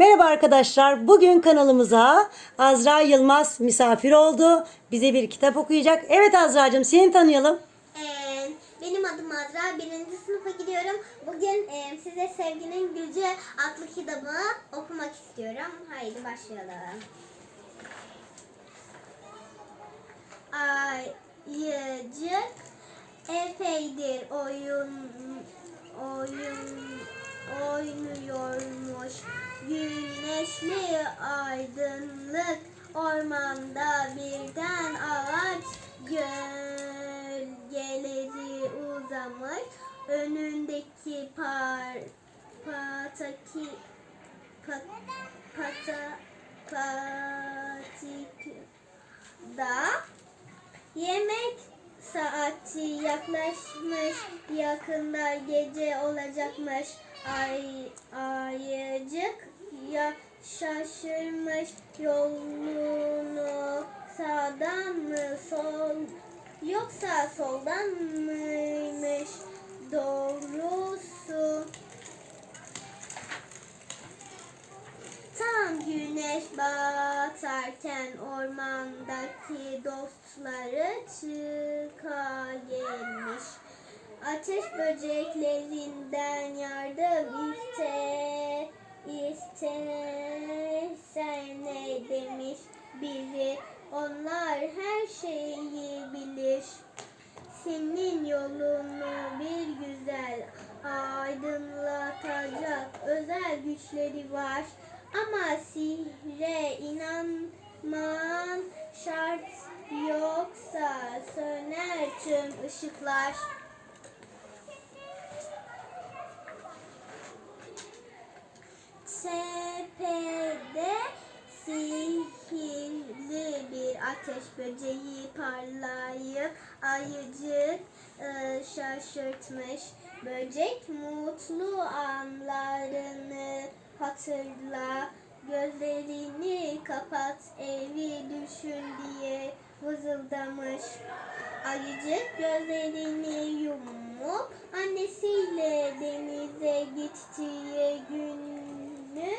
Merhaba arkadaşlar. Bugün kanalımıza Azra Yılmaz misafir oldu. Bize bir kitap okuyacak. Evet Azra'cığım seni tanıyalım. Ee, benim adım Azra. Birinci sınıfa gidiyorum. Bugün e, size Sevginin Gücü adlı kitabı okumak istiyorum. Haydi başlayalım. Ayıcık epeydir oyun oyun oynuyormuş. Güneşli aydınlık ormanda birden ağaç gölgeleri uzamış. Önündeki par pataki pat, pata patikda Yemek saati yaklaşmış, yakında gece olacakmış. Ay, ayıcık ya şaşırmış yolunu sağdan mı sol yoksa soldan mıymış doğrusu. Tam güneş batarken ormandaki dostları çıka gelmiş. Ateş böceklerinden yardım iste, istersen ne demiş biri. Onlar her şeyi bilir. Senin yolunu bir güzel aydınlatacak özel güçleri var. Ama sihre inanman şart yoksa söner tüm ışıklar. Tepede sihirli bir ateş böceği parlayıp ayıcık e, şaşırtmış. Böcek mutlu anlarını hatırla. Gözlerini kapat evi düşün diye vızıldamış. Ayıcık gözlerini yumup annesiyle denize gittiği günü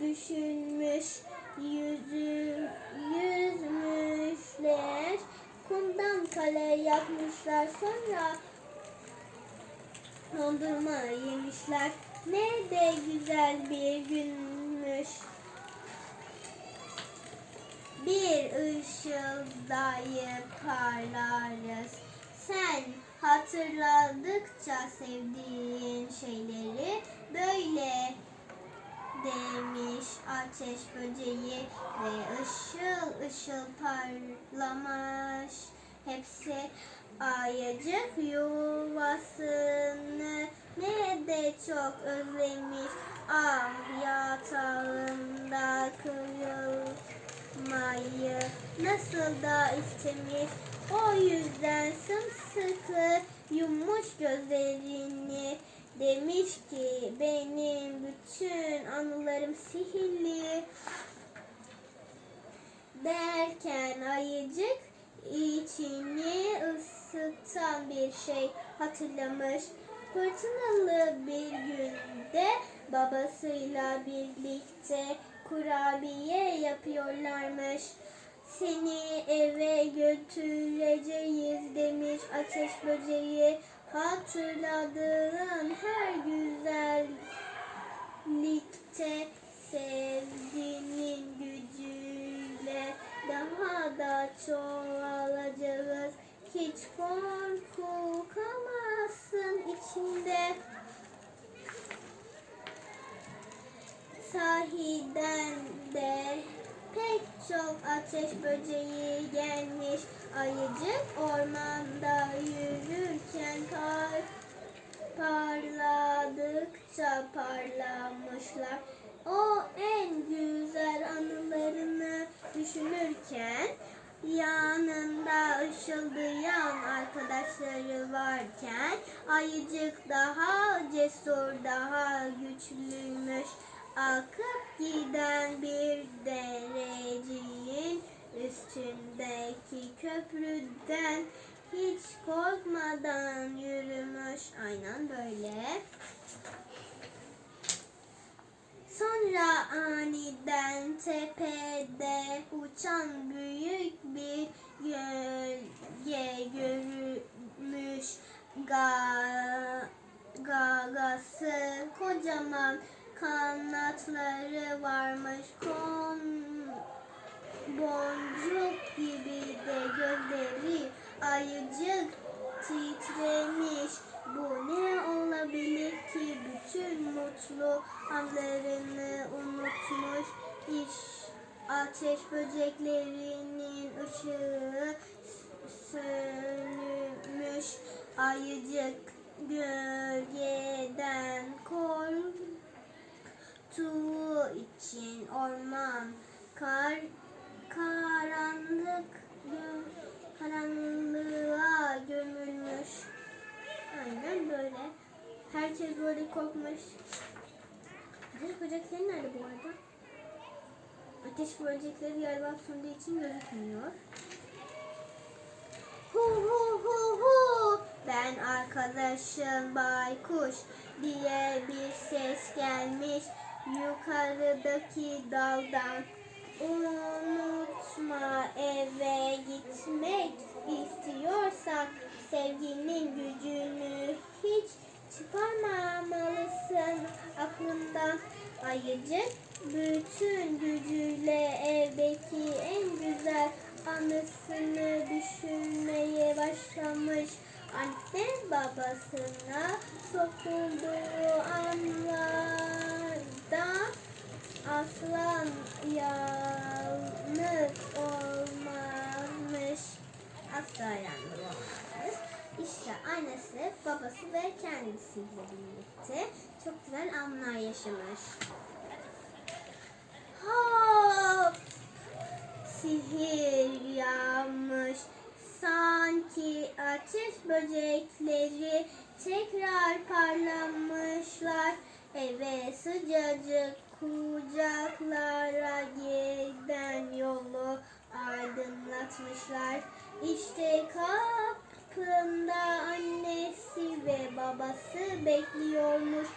düşünmüş. Yüzü, kale yapmışlar sonra dondurma yemişler. Ne de güzel bir günmüş. Bir ışıldayıp parlarız. Sen hatırladıkça sevdiğin şeyleri böyle demiş ateş böceği ve ışıl ışıl parlamış. Hepsi ayıcık yuvasını ne de çok özlemiş. Ah yatağında kırılmayı nasıl da istemiş. O yüzden sımsıkı yummuş gözlerini demiş ki benim bütün anılarım sihirli derken ayıcık içini ısıtan bir şey hatırlamış. Fırtınalı bir günde babasıyla birlikte kurabiye yapıyorlarmış. Seni eve götüreceğiz demiş ateş böceği. Hatırladığın her güzellikte sevginin gücüyle daha da çoğalacağız. Hiç korku kalmasın içinde. Sahiden de pek çok ateş böceği gelmiş. Ayıcık ormanda yürürken par parladıkça parlamışlar. Arkadaşları varken ayıcık daha cesur, daha güçlüymüş. Akıp giden bir dereceğin üstündeki köprüden hiç korkmadan yürümüş. Aynen böyle. Sonra aniden tepede uçan büyük bir gölge görmüş. Ga, gagası kocaman kanatları varmış. Kon, boncuk gibi de gözleri ayıcık titremiş. Bu ne olabilir ki bütün mutlu anlarını unutmuş. İş ateş böceklerinin Ayıcık gölgeden korktuğu için orman kar karanlık karanlığa gömülmüş. Aynen böyle. Herkes böyle korkmuş. Ateş böcekleri nerede bu arada? Ateş böcekleri galiba söndüğü için gözükmüyor. Hu hu hu hu. Ben arkadaşım baykuş diye bir ses gelmiş yukarıdaki daldan. Unutma eve gitmek istiyorsak sevginin gücünü hiç çıkarmamalısın aklından. Ayıcık bütün gücüyle evdeki en güzel anısını düşünmeye başlamış. Anne babasına sokulduğu anlarda aslan yalnız olmamış. Asla yalnız olmamış. İşte annesi, babası ve kendisiyle birlikte çok güzel anlar yaşamış. Aydınlatmışlar. İşte kapında annesi ve babası bekliyormuş.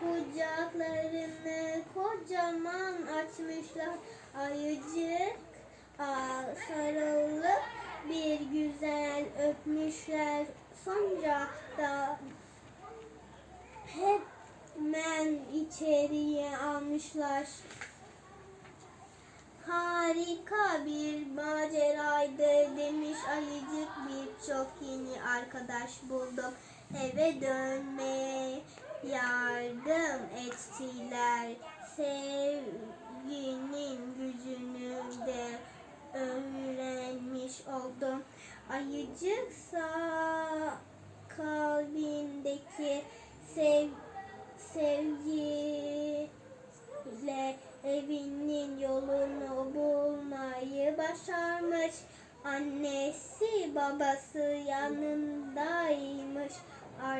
Kucaklarını kocaman açmışlar. Ayıcık sarılıp bir güzel öpmüşler. Sonra da hemen içeriye almışlar. Harika bir maceraydı demiş ayıcık birçok yeni arkadaş buldum. Eve dönmeye yardım ettiler. Sevginin gücünü de öğrenmiş oldum. Ayıcık sağ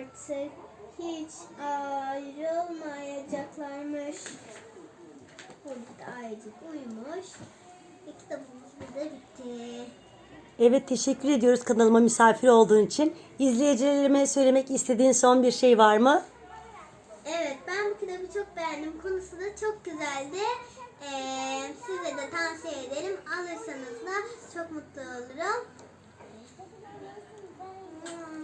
Artık hiç ayrılmayacaklarmış. Burada ayıcık uyumuş. Kitabımız burada bitti. Evet teşekkür ediyoruz kanalıma misafir olduğun için. İzleyicilerime söylemek istediğin son bir şey var mı? Evet ben bu kitabı çok beğendim. Konusu da çok güzeldi. Ee, size de tavsiye ederim. Alırsanız da çok mutlu olurum. Hmm.